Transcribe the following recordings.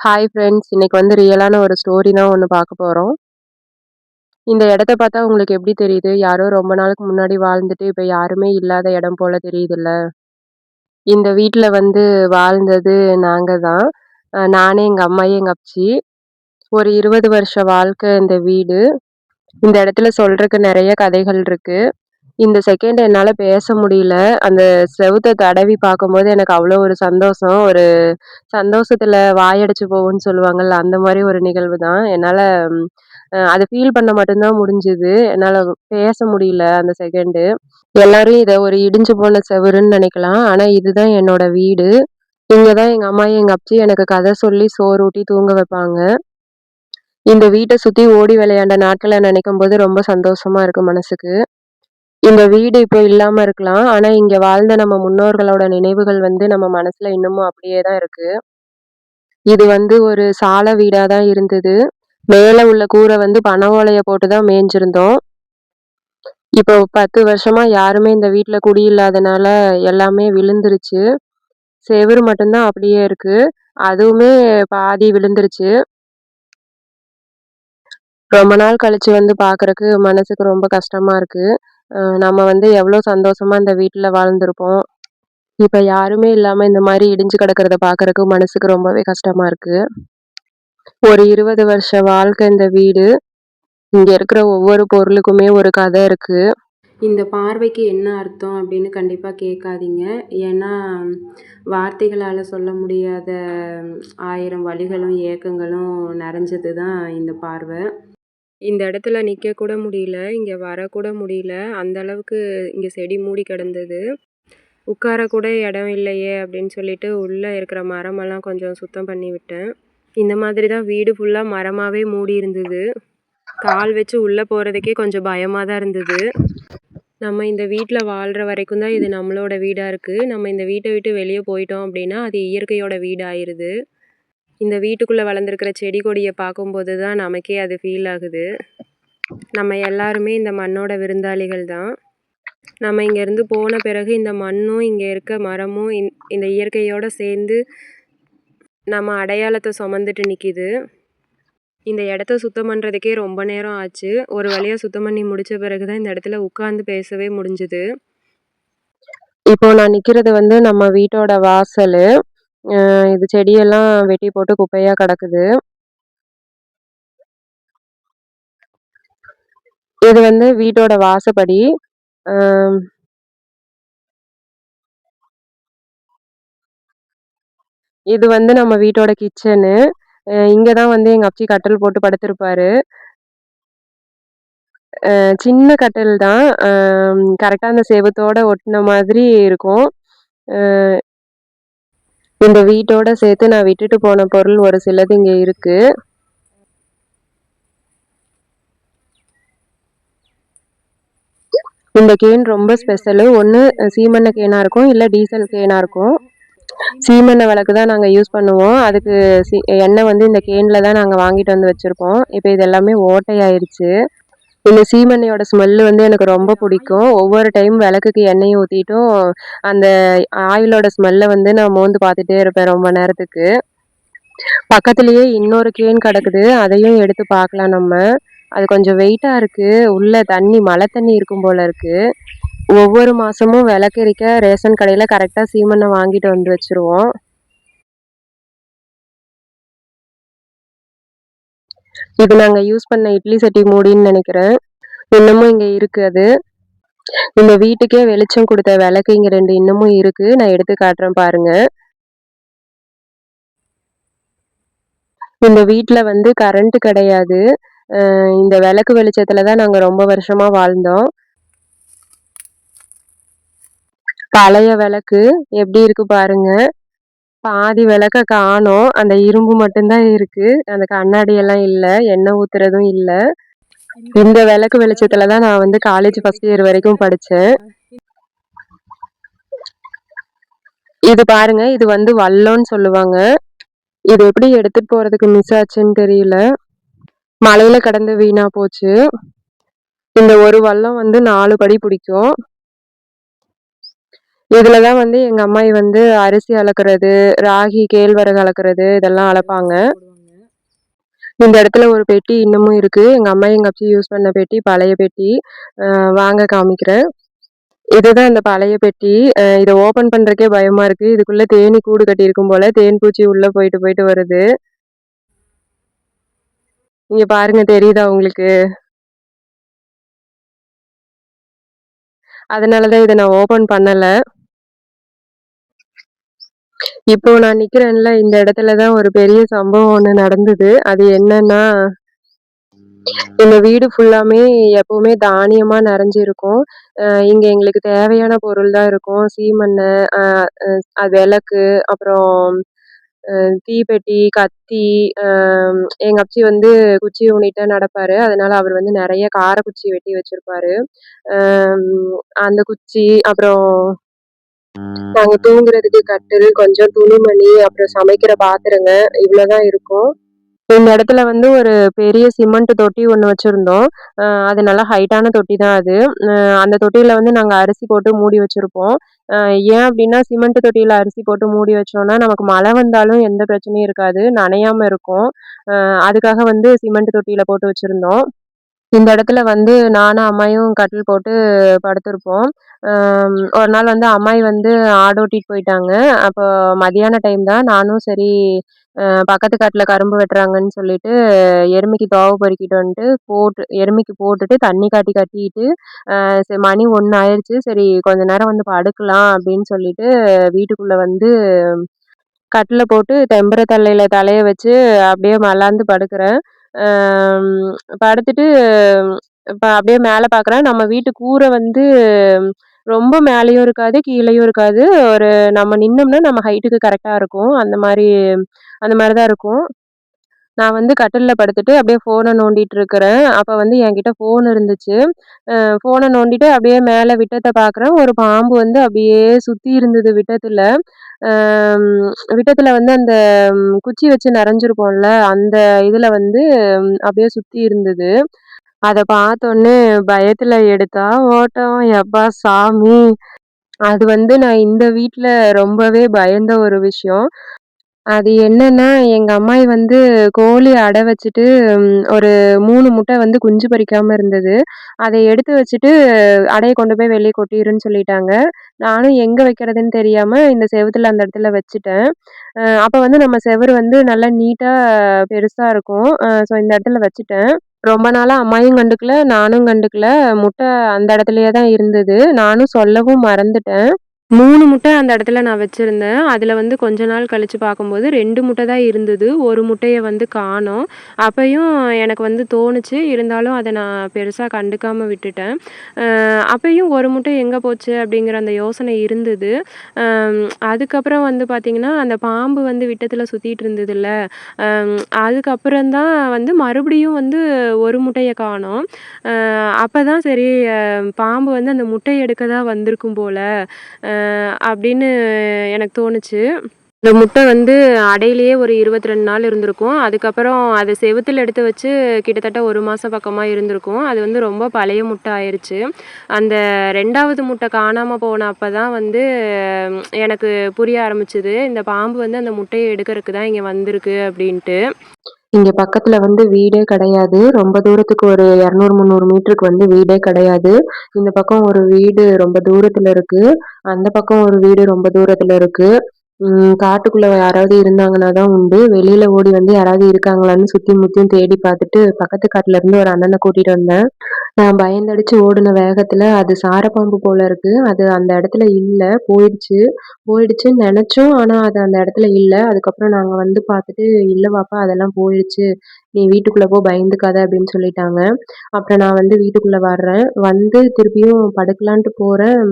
Hi friends இன்னைக்கு வந்து ரியலான ஒரு ஸ்டோரி தான் ஒன்று பார்க்க போகிறோம் இந்த இடத்த பார்த்தா உங்களுக்கு எப்படி தெரியுது? யாரோ ரொம்ப நாளுக்கு முன்னாடி வாழ்ந்துட்டு இப்போ யாருமே இல்லாத இடம் போல் தெரியுதுல்ல. இந்த வீட்டில் வந்து வாழ்ந்தது நாங்கள் தான். நானே எங்கள் அம்மாயே எங்கள் அப்ச்சி. ஒரு இருபது வருஷ வாழ்க்கை இந்த வீடு. இந்த இடத்துல சொல்கிறதுக்கு நிறைய கதைகள் இருக்குது இந்த செகண்ட் என்னால் பேச முடியல. அந்த செவுத்தை தடவி பார்க்கும்போது எனக்கு அவ்வளோ ஒரு சந்தோஷம். ஒரு சந்தோஷத்தில் வாயடைச்சு போகும்னு சொல்லுவாங்கள்ல அந்த மாதிரி ஒரு நிகழ்வு தான். என்னால் அதை ஃபீல் பண்ண மட்டும்தான் முடிஞ்சுது. என்னால் பேச முடியல அந்த செகண்டு எல்லாரும் இதை ஒரு இடிஞ்சு போன செவுருன்னு நினைக்கலாம். ஆனால் இதுதான் என்னோட வீடு. இங்கே தான் எங்கள் அம்மா எங்கள் அப்பச்சி எனக்கு கதை சொல்லி சோறு ஊட்டி தூங்க வைப்பாங்க. இந்த வீட்டை சுற்றி ஓடி விளையாண்ட நாட்களை நினைக்கும் போது ரொம்ப சந்தோஷமா இருக்கு மனசுக்கு. இந்த வீடு இப்போ இல்லாம இருக்கலாம். ஆனா, இங்க வாழ்ந்த நம்ம முன்னோர்களோட நினைவுகள் வந்து நம்ம மனசுல இன்னமும் அப்படியே தான் இருக்கு. இது வந்து ஒரு சால வீடா தான் இருந்தது. மேல உள்ள கூரை வந்து பனை ஓலையை போட்டு தான் மேய்ஞ்சிருந்தோம். இப்போ 10 வருஷமா யாருமே இந்த வீட்ல குடியில்லாதனால எல்லாமே விழுந்துருச்சு. செவுரு மட்டும்தான் அப்படியே இருக்கு. அதுவுமே பாதி விழுந்துருச்சு. ரொம்ப நாள் கழிச்சு வந்து பார்க்கறக்கு மனசுக்கு ரொம்ப கஷ்டமா இருக்கு. நம்ம வந்து எவ்வளோ சந்தோஷமா இந்த வீட்டில் வாழ்ந்திருப்போம். இப்போ யாருமே இல்லாமல் இந்த மாதிரி இடிஞ்சு கிடக்கிறத பார்க்கறக்கு மனசுக்கு ரொம்பவே கஷ்டமா இருக்கு. ஒரு 20 வருஷ வாழ்க்கை இந்த வீடு. இங்கே இருக்கிற ஒவ்வொரு பொருளுக்குமே ஒரு கதை இருக்கு. இந்த பார்வைக்கு என்ன அர்த்தம் அப்படின்னு கண்டிப்பாக கேட்காதீங்க. ஏன்னா, வார்த்தைகளால் சொல்ல முடியாத ஆயிரம் வழிகளும் ஏக்கங்களும் நிறைஞ்சது தான் இந்த பார்வை. இந்த இடத்துல நிற்கக்கூட கூட முடியல. இங்கே வரக்கூட முடியல. அந்த அளவுக்கு இங்கே செடி மூடி கிடந்தது. உட்கார கூட இடம் இல்லையே அப்படின்னு சொல்லிட்டு உள்ளே இருக்கிற மரமெல்லாம் கொஞ்சம் சுத்தம் பண்ணி விட்டேன். இந்த மாதிரி தான் வீடு ஃபுல்லாக மரமாகவே மூடி இருந்தது. கால் வச்சு உள்ளே போகிறதுக்கே கொஞ்சம் பயமாக தான் இருந்தது. நம்ம இந்த வீட்டில் வாழ்கிற வரைக்கும் தான் இது நம்மளோட வீடாக இருக்குது நம்ம இந்த வீட்டை விட்டு வெளியே போயிட்டோம் அப்படின்னா, அது இயற்கையோட வீடாயிருது இந்த வீட்டுக்குள்ளே வளர்ந்துருக்கிற செடி கொடியை பார்க்கும்போது தான் நமக்கே அது ஃபீல் ஆகுது. நம்ம எல்லாருமே இந்த மண்ணோட விருந்தாளிகள் தான். நம்ம இங்கேருந்து போன பிறகு இந்த மண்ணும், இங்கே இருக்க மரமும் இந் இந்த இயற்கையோடு சேர்ந்து நம்ம அடையாளத்தை சுமந்துட்டு நிற்கிது இந்த இடத்த சுத்தம் பண்ணுறதுக்கே ரொம்ப நேரம் ஆச்சு. ஒரு வழியாக சுத்தம் பண்ணி முடித்த பிறகு தான் இந்த இடத்துல உட்காந்து பேசவே முடிஞ்சுது இப்போ நான் நிற்கிறது வந்து நம்ம வீட்டோட வாசல் இது செடியெல்லாம் வெட்டி போட்டு குப்பையாக கிடக்குது. இது வந்து வீட்டோட வாசப்படி. இது வந்து நம்ம வீட்டோட கிச்சனு. இங்கே தான் வந்து எங்கள் அப்பச்சி கட்டில் போட்டு படுத்திருப்பாரு. சின்ன கட்டில் தான். கரெக்டாக அந்த சேவத்தோடு ஒட்டின மாதிரி இருக்கும். இந்த வீட்டோட சேர்த்து நான் விட்டுட்டு போன பொருள் ஒரு சிலது இங்கே இருக்கு. இந்த கேன் ரொம்ப ஸ்பெஷலு. ஒன்று சீமெண்ணெய் கேனாக இருக்கும். இல்லை டீசல் கேனாக இருக்கும். சீமெண்ணெய் விளக்கு தான் நாங்கள் யூஸ் பண்ணுவோம். அதுக்கு சி எண்ணெய் வந்து இந்த கேனில் தான் நாங்கள் வாங்கிட்டு வந்து வச்சுருப்போம் இப்போ இது எல்லாமே ஓட்டையாயிருச்சு. இந்த சீமெண்ணெயோட ஸ்மெல்லு வந்து எனக்கு ரொம்ப பிடிக்கும். ஒவ்வொரு டைம் விளக்குக்கு எண்ணெய் ஊற்றிட்டும் அந்த ஆயிலோட ஸ்மெல்லை வந்து நான் மோந்து பார்த்துட்டே இருப்பேன் ரொம்ப நேரத்துக்கு. பக்கத்துலேயே இன்னொரு கேன் கிடக்குது. அதையும் எடுத்து பார்க்கலாம் நம்ம. அது கொஞ்சம் வெயிட்டா இருக்கு. உள்ள தண்ணி மழை தண்ணி இருக்கும் போல இருக்கு. ஒவ்வொரு மாசமும் விளக்கெரிக்க ரேஷன் கடையில கரெக்டாக சீமெண்ணெய் வாங்கிட்டு வந்து வச்சுருவோம். இது நாங்கள் யூஸ் பண்ண இட்லி சட்டி மூடின்னு நினைக்கிறேன். இன்னமும் இங்கே இருக்குது அது. இந்த வீட்டுக்கே வெளிச்சம் கொடுத்த விளக்கு இங்கே ரெண்டு இன்னமும் இருக்குது நான் எடுத்து காட்டுறேன் பாருங்கள் இந்த வீட்டில் வந்து கரண்ட் கிடையாது. இந்த விளக்கு வெளிச்சத்தில் தான் நாங்கள் ரொம்ப வருஷமாக வாழ்ந்தோம். பழைய விளக்கு எப்படி இருக்கு பாருங்கள் பாதி விளக்க காணோம். அந்த இரும்பு மட்டும்தான் இருக்கு. அந்த கண்ணாடி எல்லாம் இல்ல. எண்ணெய் ஊத்துறதும் இல்ல. இந்த விளக்கு வெளிச்சத்துல தான் நான் வந்து காலேஜ் ஃபர்ஸ்ட் இயர் வரைக்கும் படிச்சேன். இது பாருங்க. இது வந்து வல்லோன்னு சொல்லுவாங்க. இது எப்படி எடுத்துட்டு போறதுக்கு மிஸ் ஆச்சுன்னு தெரியல. மலையில கிடந்து வீணா போச்சு. இந்த ஒரு வல்லம் வந்து நாலு படி பிடிக்கும். இதுல தான் வந்து எங்க அம்மாயி வந்து அரிசி அளக்குறது, ராகி, கேழ்வரகு அளக்குறது இதெல்லாம் அளப்பாங்க. இந்த இடத்துல ஒரு பெட்டி இன்னமும் இருக்கு. எங்க அம்மாயி, எங்க அப்பச்சி யூஸ் பண்ண பெட்டி, பழைய பெட்டி. வாங்க காமிக்கிறேன். இதுதான் அந்த பழைய பெட்டி. இதை ஓப்பன் பண்றதுக்கே பயமா இருக்கு. இதுக்குள்ள தேனீ கூடு கட்டியிருக்கும் போல. தேன் பூச்சி உள்ள போயிட்டு போயிட்டு வருது. இங்க பாருங்க தெரியுதா உங்களுக்கு? அதனால தான் இதை நான் ஓப்பன் பண்ணலை இப்போ நான் நிக்கிறேன்ல, இந்த இடத்துல தான் ஒரு பெரிய சம்பவம் ஒன்று நடந்தது. அது என்னன்னா, இந்த வீடு ஃபுல்லாமே எப்பவுமே தானியமா நிறைஞ்சிருக்கும் இங்க எங்களுக்கு தேவையான பொருள் தான் இருக்கும். சீமண்ணை விளக்கு, அப்புறம் தீப்பெட்டி, கத்தி, எங்க அப்பச்சி வந்து குச்சி ஊனிட்டு நடப்பாரு. அதனால அவர் வந்து நிறைய கார குச்சி வெட்டி வச்சிருப்பாரு. அந்த குச்சி, அப்புறம் நாங்க தூங்குறதுக்கு கட்டில், கொஞ்சம் துணிமணி, அப்புறம் சமைக்கிற பாத்திரங்க இவ்வளவுதான் இருக்கும். இந்த இடத்துல வந்து ஒரு பெரிய சிமெண்ட் தொட்டி ஒன்று வச்சுருந்தோம் அது நல்லா ஹைட்டான தொட்டி தான் அது. அந்த தொட்டியில் வந்து நாங்கள் அரிசி போட்டு மூடி வச்சுருப்போம் ஏன் அப்படின்னா சிமெண்ட் தொட்டியில் அரிசி போட்டு மூடி வச்சோன்னா நமக்கு மழை வந்தாலும் எந்த பிரச்சனையும் இருக்காது. நனையாமல் இருக்கும். அதுக்காக வந்து சிமெண்ட் தொட்டியில் போட்டு வச்சுருந்தோம் இந்த இடத்துல வந்து நானும் அம்மாயும் கட்டில் போட்டு படுத்திருப்போம். ஒரு நாள் வந்து அம்மாயி வந்து ஆடு ஓட்டிட்டு போயிட்டாங்க. அப்போ மதியான டைம் தான். நானும் சரி பக்கத்து காட்டில் கரும்பு வெட்டுறாங்கன்னு சொல்லிட்டு, எருமைக்கு தோவை பொறுக்கிட்டு வந்துட்டு போட்டு எருமைக்கு போட்டுட்டு தண்ணி காட்டி கட்டிட்டு, சரி மணி ஒன்று ஆயிடுச்சு சரி கொஞ்ச நேரம் வந்து படுக்கலாம் அப்படின்னு சொல்லிட்டு, வீட்டுக்குள்ளே வந்து கட்டில் போட்டு தெம்புற தலையில் தலையை வச்சு அப்படியே மல்லாந்து படுக்கிறேன். அம் படுத்துட்டு இப்போ அப்படியே மேலே பார்க்குறேன். நம்ம வீட்டு கூரை வந்து ரொம்ப மேலேயும் இருக்காது, கீழேயும் இருக்காது. ஒரு நம்ம நின்னோம்னா நம்ம ஹைட்டுக்கு கரெக்டாக இருக்கும். அந்த மாதிரி அந்த மாதிரி தான் இருக்கும். நான் வந்து கட்டிலில் படுத்துட்டு அப்படியே ஃபோனை நோண்டிட்டு இருக்கிறேன். அப்போ வந்து என்கிட்ட ஃபோன் இருந்துச்சு. ஃபோனை நோண்டிட்டு அப்படியே மேலே விட்டத்தை பார்க்குறேன். ஒரு பாம்பு வந்து அப்படியே சுற்றி இருந்தது விட்டத்தில் விட்டத்தில் வந்து அந்த குச்சி வச்சு நிறைஞ்சிருப்போம்ல அந்த இதில் வந்து அப்படியே சுற்றி இருந்தது. அதை பார்த்தோன்னே பயத்தில் எடுத்தா ஓட்டம். எப்பா சாமி! அது வந்து நான் இந்த வீட்டில் ரொம்பவே பயந்த ஒரு விஷயம். அது என்னன்னா, எங்க அம்மாயி வந்து கோழி அடை வச்சுட்டு ஒரு 3 முட்டை வந்து குஞ்சு பொரிக்காம இருந்தது. அத எடுத்து வச்சுட்டு அடைய கொண்டு போய் வெளிய கொட்டிருன்னு சொல்லிட்டாங்க. நானும் எங்க வைக்கிறதுன்னு தெரியாம இந்த செவுத்துல அந்த இடத்துல வச்சுட்டேன். அ அப்ப வந்து நம்ம செவுரு வந்து நல்லா நீட்டா பெருசா இருக்கும். அ ஸோ இந்த இடத்துல வச்சுட்டேன். ரொம்ப நாளா அம்மாயும் கண்டுக்கல, நானும் கண்டுக்கல. முட்டை அந்த இடத்துலயே தான் இருந்தது. நானும் சொல்லவும் மறந்துட்டேன். மூணு முட்டை அந்த இடத்துல நான் வச்சுருந்தேன் அதில் வந்து கொஞ்ச நாள் கழித்து பார்க்கும்போது ரெண்டு முட்டை தான் இருந்தது. ஒரு முட்டையை வந்து காணோம். அப்பையும் எனக்கு வந்து தோணுச்சு. இருந்தாலும் அதை நான் பெருசாக கண்டுக்காமல் விட்டுட்டேன். அப்பையும் ஒரு முட்டை எங்கே போச்சு அப்படிங்கிற அந்த யோசனை இருந்தது. அதுக்கப்புறம் வந்து பார்த்திங்கன்னா அந்த பாம்பு வந்து விட்டத்தில் சுற்றிட்டு இருந்ததில்ல அதுக்கப்புறம் தான் வந்து மறுபடியும் வந்து ஒரு முட்டையை காணோம். அப்போ தான் சரி பாம்பு வந்து அந்த முட்டை எடுக்க தான் வந்திருக்கும் போல் அப்படின்னு எனக்கு தோணுச்சு. இந்த முட்டை வந்து அடையிலேயே ஒரு 22 நாள் இருந்திருக்கும். அதுக்கப்புறம் அதை செவுத்தில் எடுத்து வச்சு கிட்டத்தட்ட ஒரு மாதம் பக்கமாக இருந்திருக்கும். அது வந்து ரொம்ப பழைய முட்டை ஆயிடுச்சு அந்த ரெண்டாவது முட்டை காணாமல் போன அப்போ தான் வந்து எனக்கு புரிய ஆரம்பிச்சது. இந்த பாம்பு வந்து அந்த முட்டையை எடுக்கிறதுக்கு தான் இங்கே வந்திருக்கு அப்படின்ட்டு. இங்க பக்கத்துல வந்து வீடே கிடையாது. ரொம்ப தூரத்துக்கு ஒரு 200, 300 மீட்டருக்கு வந்து வீடே கிடையாது. இந்த பக்கம் ஒரு வீடு ரொம்ப தூரத்துல இருக்கு. அந்த பக்கம் ஒரு வீடு ரொம்ப தூரத்துல இருக்கு. ம் காட்டுக்குள்ள யாராவது இருந்தாங்கன்னா தான் உண்டு. வெளியில ஓடி வந்து யாராவது இருக்காங்களான்னு சுத்தி முத்தியும் தேடி பார்த்துட்டு, பக்கத்து காட்டுல இருந்து ஒரு அண்ணனை கூட்டிட்டு வந்தேன். நான் பயந்தடிச்சு ஓடின வேகத்துல அது சாரப்பாம்பு போல இருக்கு. அது அந்த இடத்துல இல்ல. போயிடுச்சு. போயிடுச்சுன்னு நினச்சோம் ஆனா அது அந்த இடத்துல இல்ல. அதுக்கப்புறம் நாங்க வந்து பார்த்துட்டு, "இல்ல பாப்பா அதெல்லாம் போயிடுச்சு நீ வீட்டுக்குள்ள போ பயந்துக்காத" அப்படின்னு சொல்லிட்டாங்க. அப்புறம் நான் வந்து வீட்டுக்குள்ள வர்றேன். வந்து திருப்பியும் படுக்கலான்ட்டு போறேன்.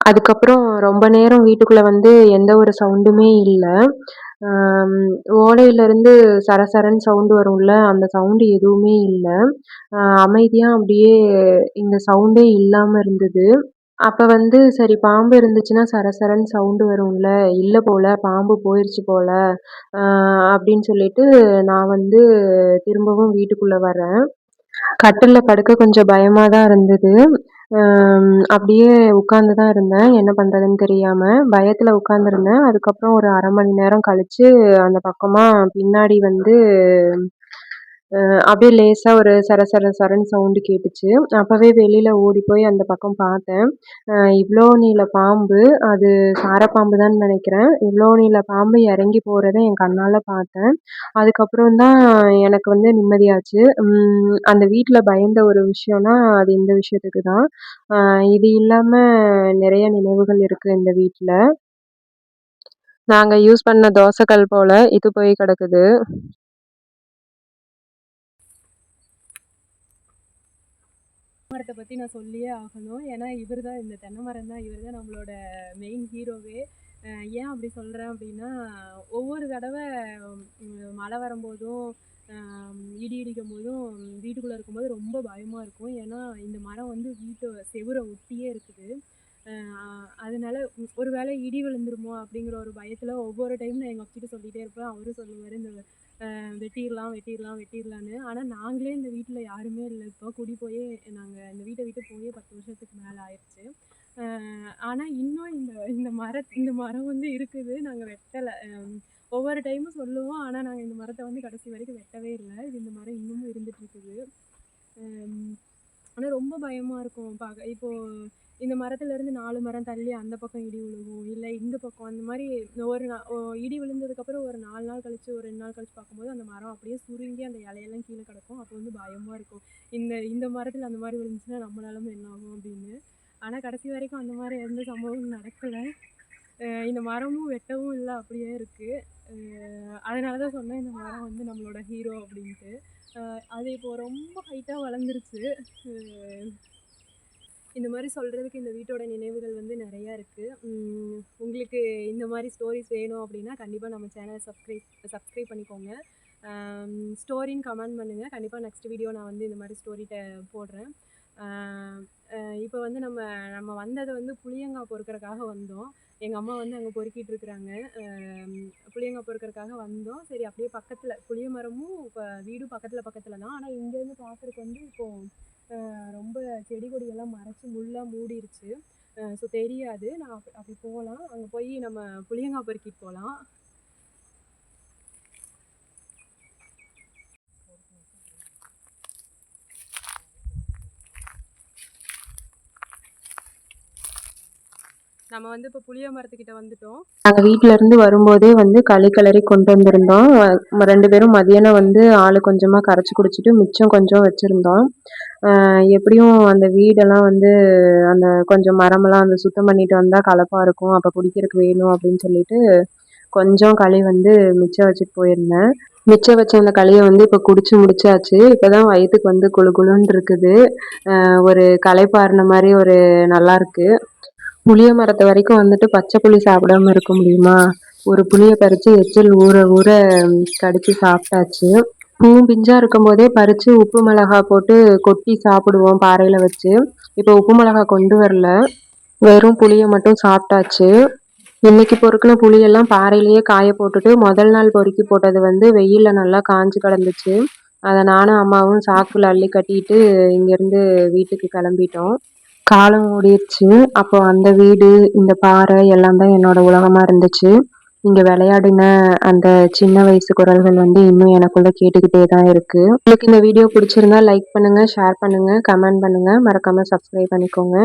அதுக்கப்புறம் ரொம்ப நேரம் வீட்டுக்குள்ள வந்து எந்த ஒரு சவுண்டுமே இல்லை அம் ஓலையிலருந்து சரசரன்னு சவுண்டு வரும்ல, அந்த சவுண்டு எதுவுமே இல்லை அமைதியாக அப்படியே இந்த சவுண்டே இல்லாமல் இருந்தது. அப்போ வந்து சரி பாம்பு இருந்துச்சுன்னா சரசரன்னு சவுண்டு வரும்ல, இல்லை போல பாம்பு போயிடுச்சு போல, அப்படின்னு சொல்லிட்டு நான் வந்து திரும்பவும் வீட்டுக்குள்ளே வரேன். கட்டிலில் படுக்க கொஞ்சம் பயமாக தான் இருந்தது. அப்படியே உட்காந்து தான் இருந்தேன். என்ன பண்ணுறதுன்னு தெரியாமல் பயத்தில் உட்காந்துருந்தேன் அதுக்கப்புறம் ஒரு அரை மணி நேரம் கழித்து அந்த பக்கமாக பின்னாடி வந்து அப்படியே லேசாக ஒரு சர சர சரன்னு சவுண்டு கேட்டுச்சு. அப்போவே வெளியில் ஓடி போய் அந்த பக்கம் பார்த்தேன். இவ்வளோ நீள பாம்பு. அது சாரப்பாம்பு தான் நினைக்கிறேன். இவ்வளோ நீள பாம்பு இறங்கி போகிறத என் கண்ணால் பார்த்தேன். அதுக்கப்புறம் தான் எனக்கு வந்து நிம்மதியாச்சு. அந்த வீட்டில் பயந்த ஒரு விஷயம்னா அது இந்த விஷயத்துக்கு தான். இது இல்லாமல் நிறைய நினைவுகள் இருக்குது இந்த வீட்டில் நாங்கள் யூஸ் பண்ண தோசைக்கல் போல் இது போய் கிடக்குது. மரத்தை பற்றி நான் சொல்லியே ஆகணும். ஏன்னா இவர் தான் இந்த தென்னை மரம் தான். இவர் தான் நம்மளோட மெயின் ஹீரோவே ஏன் அப்படி சொல்கிறேன் அப்படின்னா ஒவ்வொரு தடவை மழை வரும்போதும் இடி இடிக்கும் போதும் வீட்டுக்குள்ளே இருக்கும்போது ரொம்ப பயமாக இருக்கும். ஏன்னா இந்த மரம் வந்து வீட்டை செவுரை ஒட்டியே இருக்குது. அதனால ஒரு வேளை இடி விழுந்துருமோ அப்படிங்கிற ஒரு பயத்தில் ஒவ்வொரு டைம் நான் எங்கள் அப்பிட்ட சொல்லிகிட்டே இருப்பேன். அவரும் சொல்லுவார் இந்த வெட்டிடலாம் வெட்டிடலாம் வெட்டிடலான்னு. ஆனால் நாங்களே இந்த வீட்டில் யாருமே இல்லை. இப்போ குடி போய் நாங்கள் இந்த வீட்டை விட்டு போயே பத்து வருஷத்துக்கு மேலே ஆயிடுச்சு ஆனால் இன்னும் இந்த இந்த மர இந்த மரம் வந்து இருக்குது. நாங்கள் வெட்டலை. ஒவ்வொரு டைமும் சொல்லுவோம். ஆனால் நாங்கள் இந்த மரத்தை வந்து கடைசி வரைக்கும் வெட்டவே இல்லை. இது இந்த மரம் இன்னமும் இருந்துட்டு இருக்குது. ஆனால் ரொம்ப பயமாக இருக்கும். பார்க்க இப்போது இந்த மரத்துலேருந்து நாலு மரம் தள்ளி அந்த பக்கம் இடி விழுகும். இல்லை இந்த பக்கம் அந்த மாதிரி ஒரு நா ஓ- இடி விழுந்ததுக்கப்புறம் ஒரு நாலு நாள் கழிச்சு ஒரு ரெண்டு நாள் கழிச்சு பார்க்கும்போது அந்த மரம் அப்படியே சுருங்கி அந்த இலையெல்லாம் கீழே கிடக்கும். அப்போ வந்து பயமாக இருக்கும். இந்த இந்த மரத்தில் அந்த மாதிரி விழுந்துச்சுன்னா நம்ம நிலமை என்ன ஆகும் அப்படின்னு. ஆனால் கடைசி வரைக்கும் அந்த மாதிரி எந்த சம்பவமும் நடக்கலை. இந்த மரமும் வெட்டவும் இல்லை அப்படியே இருக்குது அதனால தான் சொன்னேன் இந்த மரம் வந்து நம்மளோட ஹீரோ அப்படின்ட்டு. அது இப்போது ரொம்ப ஹைட்டாக வளர்ந்துருச்சு. இந்த மாதிரி சொல்கிறதுக்கு இந்த வீட்டோட நினைவுகள் வந்து நிறையா இருக்குது உங்களுக்கு இந்த மாதிரி ஸ்டோரிஸ் வேணும் அப்படின்னா கண்டிப்பாக நம்ம சேனலை சப்ஸ்கிரைப் சப்ஸ்கிரைப் பண்ணிக்கோங்க. ஸ்டோரின்னு கமெண்ட் பண்ணுங்கள் கண்டிப்பாக நெக்ஸ்ட் வீடியோ நான் வந்து இந்த மாதிரி ஸ்டோரிகிட்ட போடுறேன். இப்போ வந்து நம்ம நம்ம வந்தது வந்து புளியங்காய் பொறுக்கிறதுக்காக வந்தோம். எங்கள் அம்மா வந்து அங்கே பொறுக்கிட்டு இருக்கிறாங்க. புளியங்காய் பொறுக்கிறதுக்காக வந்தோம். சரி அப்படியே பக்கத்தில் புளிய மரமும் இப்போ வீடும் பக்கத்தில் பக்கத்தில் தான் ஆனால் இங்கேருந்து பார்க்குறதுக்கு வந்து இப்போது ரொம்ப செடி கொடியெல்லாம் மறைச்சி முள்ளாக மூடிருச்சு. ஸோ தெரியாது. நான் அப்படி அப்படி போகலாம் அங்கே போய் நம்ம புளியங்காய் பொறுக்கிட்டு போகலாம் நம்ம வந்து இப்போ புளிய மரத்துக்கிட்ட வந்துட்டோம். நாங்கள் வீட்டிலேருந்து வரும்போதே வந்து களி கலரி கொண்டு வந்திருந்தோம். ரெண்டு பேரும் மதியானம் வந்து ஆள் கொஞ்சமாக கரைச்சி குடிச்சிட்டு மிச்சம் கொஞ்சம் வச்சுருந்தோம். எப்படியும் அந்த வீடெல்லாம் வந்து அந்த கொஞ்சம் மரமெல்லாம் அந்த சுத்தம் பண்ணிட்டு வந்தால் கலப்பாக இருக்கும். அப்போ குடிக்கிறதுக்கு வேணும் அப்படின்னு சொல்லிட்டு கொஞ்சம் களி வந்து மிச்சம் வச்சுட்டு போயிருந்தேன். மிச்சம் வச்ச அந்த களியை வந்து இப்போ குடிச்சு முடிச்சாச்சு. இப்போ தான் வயிற்றுக்கு வந்து குளு குழுன்னு இருக்குது. அஹ் ஒரு களைப்பாறின மாதிரி ஒரு நல்லா இருக்கு. புளிய மரத்து வரைக்கும் வந்துட்டு பச்சை புளி சாப்பிடாம இருக்க முடியுமா? ஒரு புளியை பறித்து எச்சில் ஊற ஊற கடித்து கடிச்சு சாப்பிட்டாச்சு. பூவும் பிஞ்சா இருக்கும்போதே பறித்து உப்பு மிளகா போட்டு கொட்டி சாப்பிடுவோம் பாறையில் வச்சு. இப்போ உப்பு மிளகா கொண்டு வரல. வெறும் புளியை மட்டும் சாப்பிட்டாச்சு. இன்னைக்கு பொறுக்கின புளியெல்லாம் பாறையிலேயே காய போட்டுட்டு முதல் நாள் பொறுக்கி போட்டது வந்து வெயிலில் நல்லா காஞ்சு கிடந்துச்சு. அதை நானும் அம்மாவும் சாக்குல அள்ளி கட்டிட்டு இங்கேருந்து வீட்டுக்கு கிளம்பிட்டோம். காலம் ஓடிடுச்சு அப்போ அந்த வீடு இந்த பாறை எல்லாம் தான் என்னோட உலகமா இருந்துச்சு. இங்க விளையாடின அந்த சின்ன வயசு குரல்கள் வந்து இன்னும் எனக்குள்ள கேட்டுக்கிட்டே தான் இருக்கு. உங்களுக்கு இந்த வீடியோ பிடிச்சிருந்தா லைக் பண்ணுங்க ஷேர் பண்ணுங்க கமெண்ட் பண்ணுங்க. மறக்காம சப்ஸ்கிரைப் பண்ணிக்கோங்க.